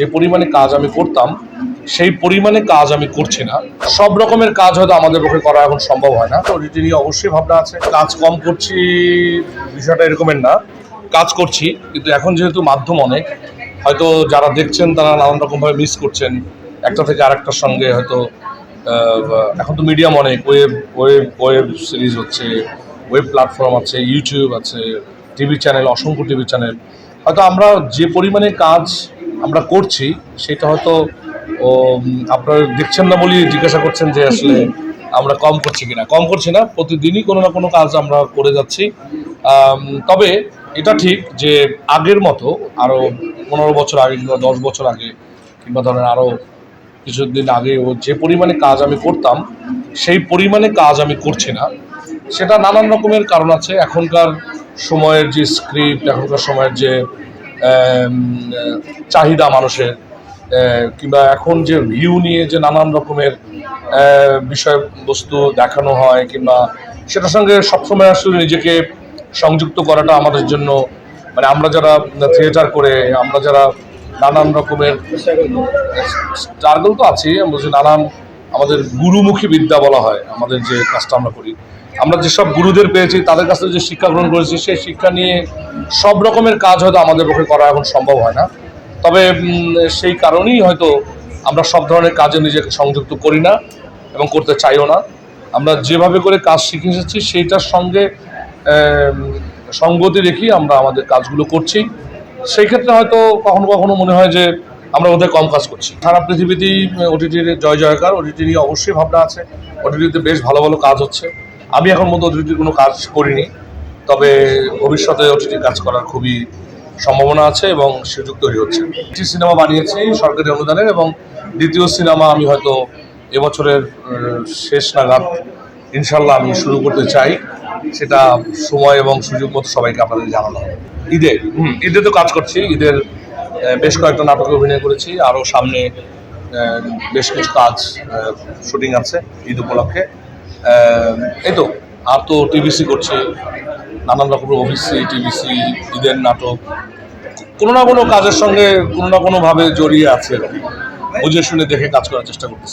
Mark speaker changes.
Speaker 1: যে পরিমাণে কাজ আমি করতাম, সেই পরিমাণে কাজ আমি করছি না। সব রকমের কাজ হয়তো আমাদের পক্ষে করা এখন সম্ভব হয় না। তো নিয়ে অবশ্যই ভাবনা আছে। কাজ কম করছি বিষয়টা এরকমের না। কাজ করছি, কিন্তু এখন যেহেতু মাধ্যম অনেক, হয়তো যারা দেখছেন তারা নানান রকমভাবে মিস করছেন। একটা থেকে আরেকটার সঙ্গে হয়তো এখন তো মিডিয়াম অনেক। ওয়েব ওয়েব ওয়েব সিরিজ হচ্ছে ওয়েব প্ল্যাটফর্ম আছে ইউটিউব আছে টিভি চ্যানেল অসংখ্য টিভি চ্যানেল হয়তো আমরা যে পরিমাণে কাজ আমরা করছি, সেটা হয়তো আপনারা দেখছেন না বলেই জিজ্ঞাসা করছেন যে আসলে আমরা কম করছি কিনা। কম করছি না, প্রতিদিনই কোনো না কোনো কাজ আমরা করে যাচ্ছি। তবে এটা ঠিক যে আগের মতো আরও পনেরো বছর আগে কিংবা দশ বছর আগে, কিংবা ধরেন আরও কিছুদিন আগে ও যে পরিমাণে কাজ আমি করতাম, সেই পরিমাণে কাজ আমি করছি না। সেটা নানান রকমের কারণ আছে। এখনকার সময়ের যে স্ক্রিপ্ট এখনকার সময়ের যে চাহিদা মানুষের কিংবা এখন যে ভিউ নিয়ে যে নানান রকমের বিষয়বস্তু দেখানো হয়, কিংবা সেটার সঙ্গে সবসময় আসলে নিজেকে সংযুক্ত করাটা আমাদের জন্য মানে আমরা যারা থিয়েটার করে, আমরা যারা নানান রকমের স্ট্রাগল তো আছেই আমি বলছি নানান আমাদের গুরুমুখী বিদ্যা বলা হয়, আমাদের যে কাজটা আমরা করি। আমরা যেসব গুরুদের পেয়েছি, তাদের কাছ থেকে যে শিক্ষা গ্রহণ করেছি, সেই শিক্ষা নিয়ে সব রকমের কাজ হয়তো আমাদের পক্ষে করা এখন সম্ভব হয় না। তবে সেই কারণেই হয়তো আমরা সব ধরনের কাজে নিজেকে সংযুক্ত করি না এবং করতে চাইও না। আমরা যেভাবে করে কাজ শিখে এসেছি, সেইটার সঙ্গে সঙ্গতি রেখেই আমরা আমাদের কাজগুলো করছি। সেই ক্ষেত্রে হয়তো কখনো কখনো মনে হয় যে আমরা ওদের কম কাজ করছি। সারা পৃথিবীতেই ওটিটির জয় জয়কার ওটিটি নিয়ে অবশ্যই ভাবনা আছে। ওটিটিতে বেশ ভালো ভালো কাজ হচ্ছে। আমি এখন মতো ওটিটির কোনো কাজ করিনি তবে ভবিষ্যতে ওটিটির কাজ করার খুবই সম্ভাবনা আছে এবং সুযোগ তৈরি হচ্ছে। একটি সিনেমা বানিয়েছি সরকারি অনুদানের এবং দ্বিতীয় সিনেমা আমি হয়তো এবছরের শেষ নাগাদ ইনশাল্লাহ আমি শুরু করতে চাই। সেটা সময় এবং সুযোগ মতো সবাইকে আপনাদের জানানো হবে। ঈদে ঈদে তো কাজ করছি ঈদের বেশ কয়েকটা নাটকে অভিনয় করেছি। আরও সামনে বেশ কিছু কাজ শুটিং আছে ঈদ উপলক্ষে। এই তো, আর তো টিভিসি করছে, নানান রকমের ওবিসি টিভিসি ঈদের নাটক। কোনো না কোনো কাজের সঙ্গে কোনো না কোনোভাবে জড়িয়ে আছে বুঝে শুনে দেখে কাজ করার চেষ্টা করতেছি।